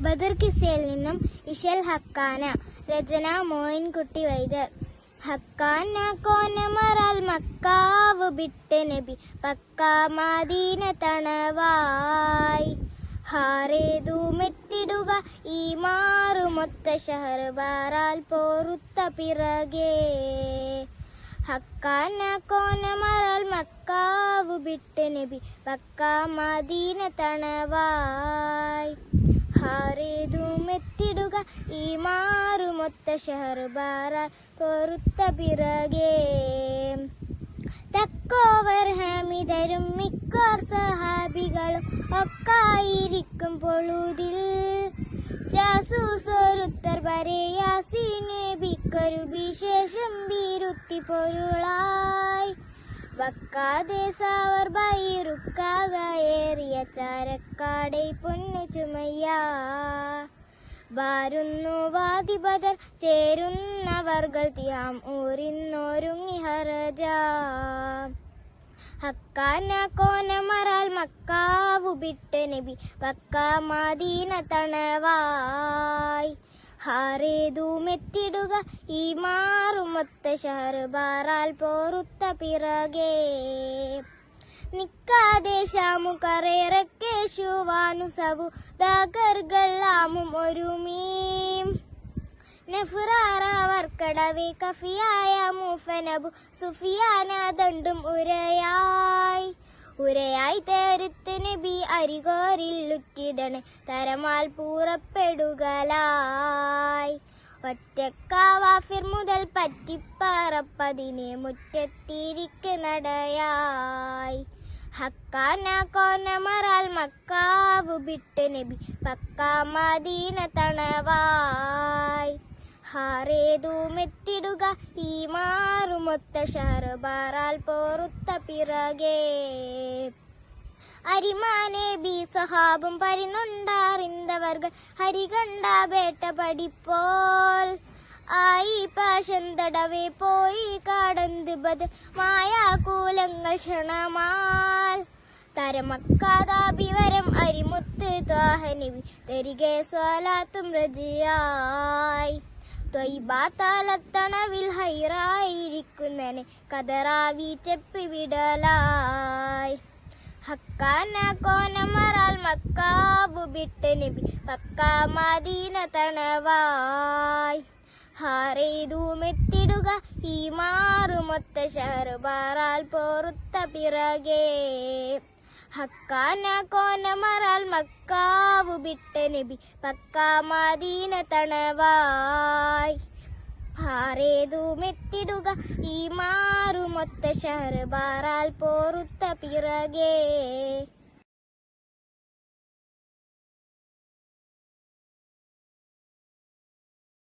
ബദർ കിസയിൽ നിന്നും ഇഷൽ ഹക്കാന രചന മോയിൻകുട്ടി വൈദ്യർ. ഹക്കാന കോനമറാൽ മക്കാവ് ബിട്ട് നബി പക്കാ മാദീന തണവായി. ഹാറേതു മെത്തിടുക ഈ മാറുമൊത്ത ഷഹർബാറാൽ പോറുത്ത പിറകേ. ഹക്കാന കോനമറാൽ മക്കാവ് ബിട്ട് നബി പക്കാ മാദീന തണവായി. ഹാറേതുമെത്തിടുക ഈ മാറുമൊത്ത ഷെഹർബാറാൽ പൊറുത്ത പിറകേ. തക്കോവർ ഹമിതരും മിക്കോർ സഹാബികളും ഒക്കായിരിക്കും പൊഴുതിൽ ജാസൂസോരുത്തർ വരെയാസിനേബിക്കൊരു വിശേഷം വീരുത്തി പൊരുളായി. വക്കാതെ സാവർ ബൈറുക്കാകയേറിയ ചാരക്കാടെ പൊന്നു ചുമയ്യാ. വാരുന്നു വാദിപതർ ചേരുന്നവർകൾ തിയാം ഊരിന്നോരുങ്ങി ഹറജ ഹക്കാന കോനമറാൽ മക്കാവു ബിട്ട് നബി പക്കാ മാദീന തണവായി. ഹാറേതുമെത്തിടുക ഈ മാറുമൊത്ത ഷഹർബാറാൽ പോറുത്ത പിറകേ. നിക്കാതെ ഷാമുകറേറക്കേശുവാനു സവു. ദാഗർഗള്ളാമും ഒരുമീം. നെഫുറാറാവർക്കടവേ കഫിയായ മൂഫനബു. സുഫിയാനാദണ്ടും ഉരയായി. ഉരയായി തേരുത്ത് നബി അരികോരില്ലുറ്റിടണേ തരമാൽ പൂറപ്പെടുകലായി. ഒറ്റക്കാവാഫിർ മുതൽ പറ്റിപ്പാറപ്പതിനെ മുറ്റത്തിരിക്ക് നടയായി. ഹക്കാന മക്കാവു ബിട്ട് നബി പക്കാ മദീന തണവായി. ഹാറേതുമെത്തിടുക ഈ മാറുമൊത്ത ഷഹർബാറാൽ പോറുത്ത പിറകേ. അരിമാനെ ബി സഹാബും പരിന്നുണ്ടാറിന്തവർകൾ ഹരികണ്ട വേട്ട പഠിപ്പോൾ. ആയി പാശന്തടവേ പോയി കാടന്ത് ബദ് മായാകൂലങ്ങൾ ക്ഷണമാൽ. തരമക്കാതാഭിവരം അരിമുത്ത് ത്വാഹനിവി. തരികെ സ്വാലാത്തും രജിയായി ത്വയ്ബാത്താലത്തണവിൽ ഹൈറായിരിക്കുന്നനെ. കതറാവി ചെപ്പി വിടലായി. ഹക്കാന നബി. മദീന ഈ മാറുമൊത്ത ഷഹർബാറാൽ പോറുത്ത പിറകേ. ഹക്കാന കോനമറാൽ മക്കാവു വിട്ട് നബി. പക്കാ മദീന തണവായി. ഹാറേതുമെത്തിടുക ഈ മാറുമൊത്ത ഷർബാറാൽ പോറുത്ത പിറകേ.